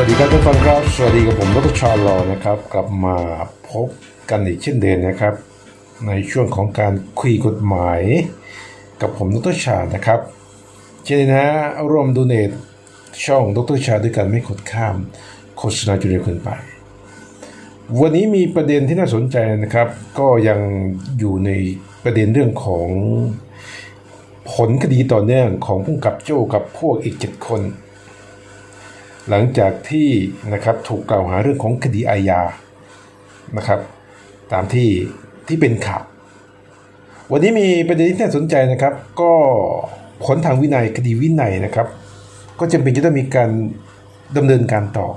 วัสดีครับทุกคนครับ สวัสดีกับผมดรชาลอนะครับ กลับมาพบกันอีกเช่นเดิมนะครับ ในช่วงของการคุยกฎหมาย กับผมดรชานะครับ เช่นนะร่วมดูเนตช่องดรชาด้วยกันไม่ขดข้ามโฆษณาจุเดียวเกินไป วันนี้มีประเด็นที่น่าสนใจนะครับ ก็ยังอยู่ในประเด็นเรื่องของผลคดีต่อเนื่องของผู้กำกับโจ้กับพวกอีกเจ็ดคน หลังจากที่นะครับถูกกล่าวหาเรื่องของคดีอาญานะครับตามที่ที่เป็นข่าววันนี้มีประเด็นที่น่าสนใจนะครับ ก็ผลทางวินัยคดีวินัยนะครับ ก็จำเป็นจะต้องมีการดำเนินการต่อ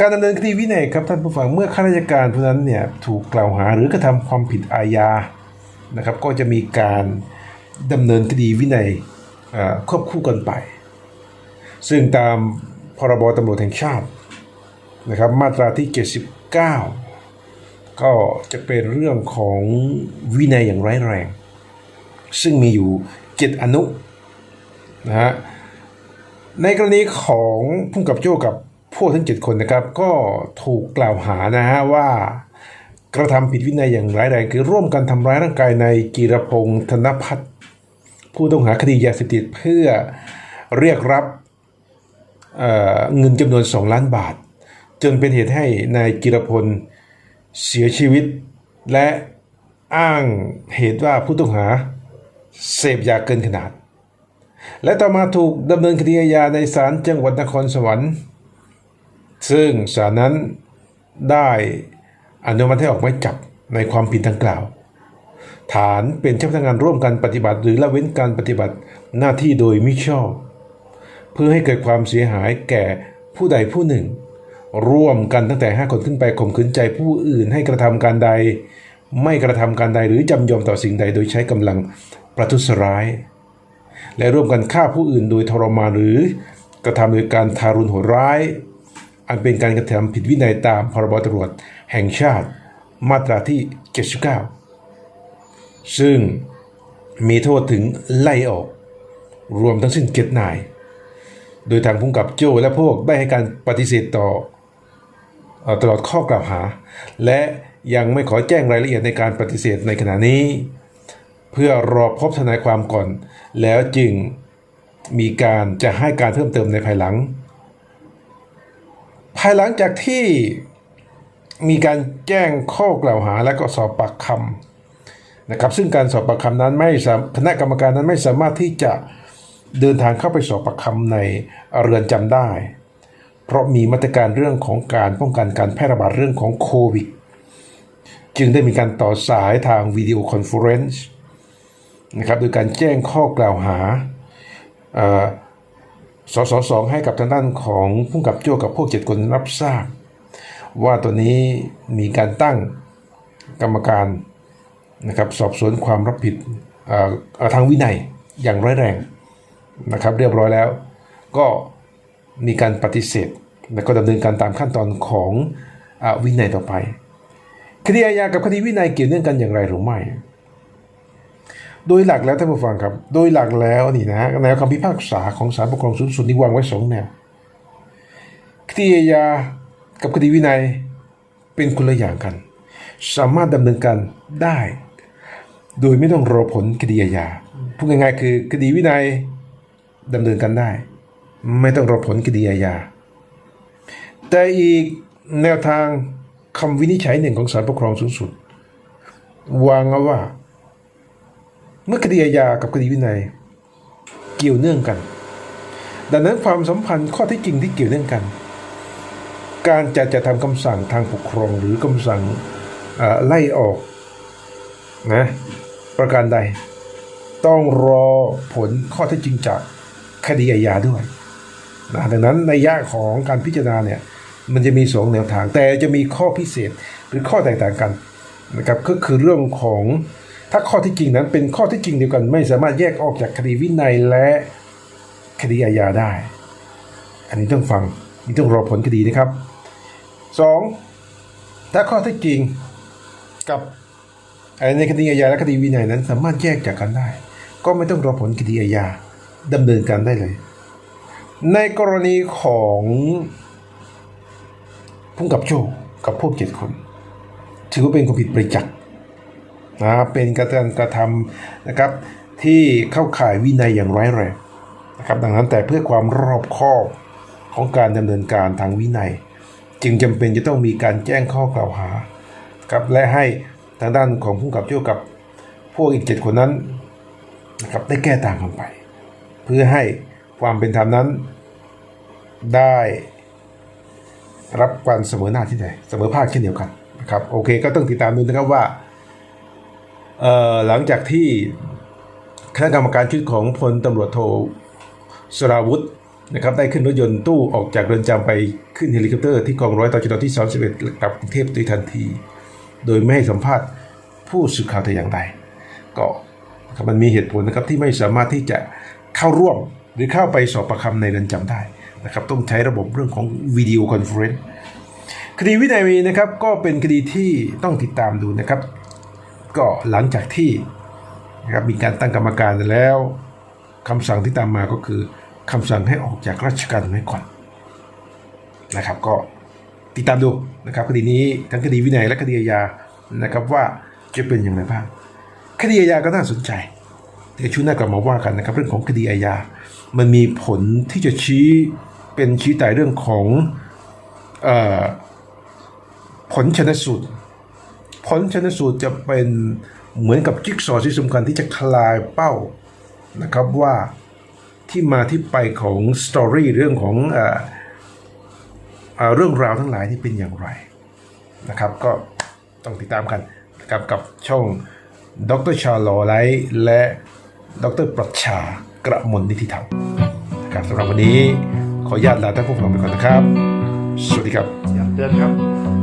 การดำเนินคดีวินัยครับท่านผู้ฟังเมื่อข้าราชการผู้นั้นเนี่ยถูกกล่าวหาหรือกระทำความผิดอาญานะครับ ก็จะมีการดำเนินคดีวินัยควบคู่กันไป ซึ่งตามพรบตำรวจแห่งชาตินะครับมาตราที่ 79 ก็จะเป็นเรื่องของวินัยอย่างร้ายแรง ซึ่งมีอยู่ 7 อนุนะฮะในกรณีของพุ่งกับโจ้กับพวกทั้ง 7 คนนะครับ ก็ถูกกล่าวหานะฮะว่ากระทำผิดวินัยอย่างร้ายแรงคือร่วมกันทำร้ายร่างกายในกีรพงศ์ธนพัฒน์ผู้ต้องหาคดียาเสพติดเพื่อเรียกรับ เงินจำนวน 2 ล้านบาท จนเป็นเหตุให้นายกิรพลเสียชีวิต และอ้างเหตุว่าผู้ต้องหาเสพยาเกินขนาด และต่อมาถูกดำเนินคดีอาญาในศาลจังหวัดนครสวรรค์ ซึ่งศาลนั้นได้อนุมัติให้ออกหมายจับในความผิดดังกล่าว ฐานเป็นเจ้าพนักงานร่วมกันปฏิบัติ หรือละเว้นการปฏิบัติหน้าที่โดยมิชอบ เพื่อให้เกิดความเสียหายแก่ผู้ใดผู้หนึ่ง ร่วมกันตั้งแต่ 5 คนขึ้นไปข่มขืนใจผู้อื่นให้กระทำการใด ไม่กระทำการใดหรือจำยอมต่อสิ่งใดโดยใช้กำลังประทุษร้าย และร่วมกันฆ่าผู้อื่นโดยทรมานหรือกระทำโดยการทารุณโหดร้าย อันเป็นการกระทำผิดวินัยตามพรบตำรวจแห่งชาติมาตราที่ 79 ซึ่งมีโทษถึงไล่ออก รวมทั้งสิ้นเจ็ดนาย โดยทางผู้กำกับโจและพวกได้ให้การปฏิเสธต่อตลอดข้อกล่าวหา และยังไม่ขอแจ้งรายละเอียดในการปฏิเสธในขณะนี้ เพื่อรอพบทนายความก่อน แล้วจึงมีการจะให้การเพิ่มเติมในภายหลัง ภายหลังจากที่มีการแจ้งข้อกล่าวหาและก็สอบปากคำนะครับซึ่งการสอบปากคำนั้นไม่สามคณะกรรมการนั้นไม่สามารถที่จะ เดินทางเข้าไปสอบปากคำในเรือนจำได้ เพราะมีมาตรการเรื่องของการป้องกันการแพร่ระบาดเรื่องของโควิด จึงได้มีการต่อสายทางวิดีโอคอนเฟอเรนซ์นะครับโดยการแจ้งข้อกล่าวหาสสสองให้กับทางด้านของผู้กำกับโจ้กับพวกเจ็ดคนรับทราบ ว่าตัวนี้มีการตั้งกรรมการนะครับสอบสวนความรับผิดทางวินัยอย่างร้ายแรง นะครับเรียบร้อยแล้ว ก็มีการปฏิเสธ และก็ดำเนินการตามขั้นตอนของอวินัยต่อไปคดีอาญากับคดีวินัยเกี่ยวเนื่องกันอย่างไรหรือไม่โดยหลักแล้วท่านผู้ฟังครับ โดยหลักแล้วนี่นะฮะแนวคำพิพากษาของศาลปกครองสูงสุดนี่วางไว้สองแนวคดีอาญากับคดีวินัยเป็นคนละอย่างกัน สามารถดำเนินการได้ โดยไม่ต้องรอผลคดีอาญาพูดง่ายๆคือคดีวินัย ดำเนินการได้ ไม่ต้องรอผลคดีอาญา แต่อีกแนวทางคำวินิจฉัยหนึ่งของศาลปกครองสูงสุด วางเอาว่า เมื่อคดีอาญากับคดีวินัย เกี่ยวเนื่องกัน ดังนั้นความสัมพันธ์ข้อเที่จริงที่เกี่ยวเนื่องกัน การจะจะทำคำสั่งทางปกครองหรือคำสั่งไล่ออกนะประการใด ต้องรอผลข้อเท็จจริงจาก คดีอาญาด้วยนะดังนั้นในยะของการพิจารณาเนี่ยมันจะมีสองแนวทาง แต่จะมีข้อพิเศษหรือข้อแตกต่างกันนะครับก็คือเรื่องของถ้าข้อที่จริงนั้นเป็นข้อที่จริงเดียวกัน ไม่สามารถแยกออกจากคดีวินัยและคดีอาญาได้ อันนี้ต้องฟังนี่ต้องรอผลคดีนะครับสองถ้าข้อที่จริงกับในคดีอาญาและคดีวินัยนั้น สามารถแยกจากกันได้ ก็ไม่ต้องรอผลคดีอาญา ดำเนินการได้เลย ในกรณีของพุ่งกับโจกับพวกเจ็ดคน ถือว่าเป็นความผิดประจักษ์นะเป็นการกระทำนะครับที่เข้าข่ายวินัยอย่างร้ายแรงนะครับดังนั้นแต่เพื่อความรอบคอบของการดำเนินการทางวินัย จึงจำเป็นจะต้องมีการแจ้งข้อกล่าวหาครับและให้ทางด้านของผู้กำกับโจ้กับพวกอีกเจ็ดคนนั้นนะครับได้แก้ต่างกันไป เพื่อให้ความเป็นธรรมนั้น ได้รับการเสมอหน้าที่ไหนเสมอภาคเช่นเดียวกันนะครับโอเคก็ต้องติดตามดูนะครับว่าหลังจากที่คณะกรรมการชุดของพลตำรวจโทสราวุธนะครับได้ขึ้นรถยนต์ตู้ออกจากเรือนจำไปขึ้นเฮลิคอปเตอร์ที่กองร้อยต่อชดที่ 31กลับกรุงเทพโดยทันที โดยไม่ให้สัมภาษณ์ผู้สื่อข่าวแต่อย่างใดก็มันมีเหตุผลนะครับที่ไม่สามารถที่จะ เข้าร่วมหรือเข้าไปสอบประคำในเรือนจำได้นะครับต้องใช้ระบบเรื่องของวิดีโอคอนเฟอเรนซ์คดีวินัยมีนะครับก็เป็นคดีที่ต้องติดตามดูนะครับ ก็หลังจากที่นะครับมีการตั้งกรรมการแล้วคำสั่งที่ตามมาก็คือคำสั่งให้ออกจากราชการไว้ก่อนนะครับ ก็ติดตามดูนะครับคดีนี้ทั้งคดีวินัยและคดีอาญานะครับว่าจะเป็นอย่างไรบ้างคดีอาญาก็น่าสนใจ เดี๋ยวช่วงหน้ากลับมาว่ากันนะครับ เรื่องของคดีอาญา มันมีผลที่จะชี้เป็นชี้ตายเรื่องของอผลชนสูตร ผลชนสูตรจะเป็นเหมือนกับจิ๊กซอว์ที่สำคัญที่จะคลายเป้านะครับว่าที่มาที่ไปของสตอรี่เรื่องของเอเอเรื่องราวทั้งหลายที่เป็นอย่างไรนะครับ ก็ต้องติดตามกันนะครับกับช่องดรชาลอไลท์และ ดรปรัชชากระมลนิติธรรมนะครับสำหรับวันนี้ขออนุญาตลาท่านผู้ฟังไปก่อนนะครับ สวัสดีครับย้ำเตือนครับ